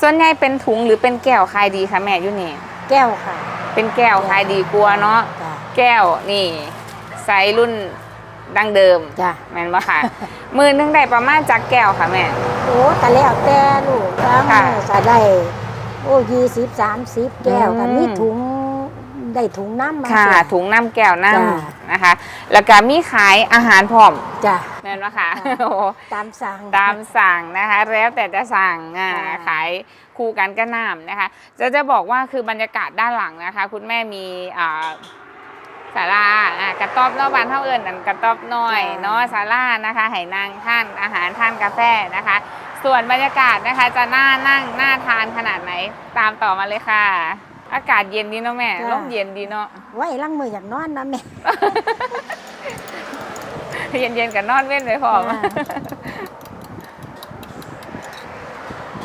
ส่วนใหญ่เป็นถุงหรือเป็นแก้วขายดีคะแม่อยู่นี่ แก้วค่ะ เป็นแก้วขายดีกลัวาเนาะ จ้ะ แก้วนี่ไซส์รุ่นดังเดิมจ้ะ แม่นบ่ค่ะ มือนึงได้ประมาณจักแก้วค่ะแม่ โอ้แต่แล้วแต่ลูกแล้วค่ะจะได้ โอ้ยี่สิบสามสิบแก้วอืมกันมีถุง ได้ถุงน้ำมาค่ะ จ้ ถุงน้ำแก้วน้จ้ะำนะคะ แล้วก็มีขายอาหารพร้อมจ้ะ แม่นบ่ค่ะค่ะ โอ้โหตามสั่ง ตามสั่งนะคะ แล้วแต่จะสั่งอ่าค่ะ ขายคู่กันก็น้ำนะคะ จะจะบอกว่าคือบรรยากาศด้านหลังนะคะ คุณแม่มีอ่าศาลาอ่ากระต๊อบเนอกบ้านเท่าเอิญนั่นกระต๊อบน้อยเนาะศาลานะคะให้นางท่านอาหารท่านกาแฟนะคะ ส่วนบรรยากาศนะคะจะน่านั่งน่าทานขนาดไหนตามต่อมาเลยค่ะ อากาศเย็นดีเนาะแม่จ้ะ ลมเย็นดีเนาะ ไว้ล้างมืออยากนอนนะแม่ เย็นๆกับนอนเว้นเลยพอมจ้ะ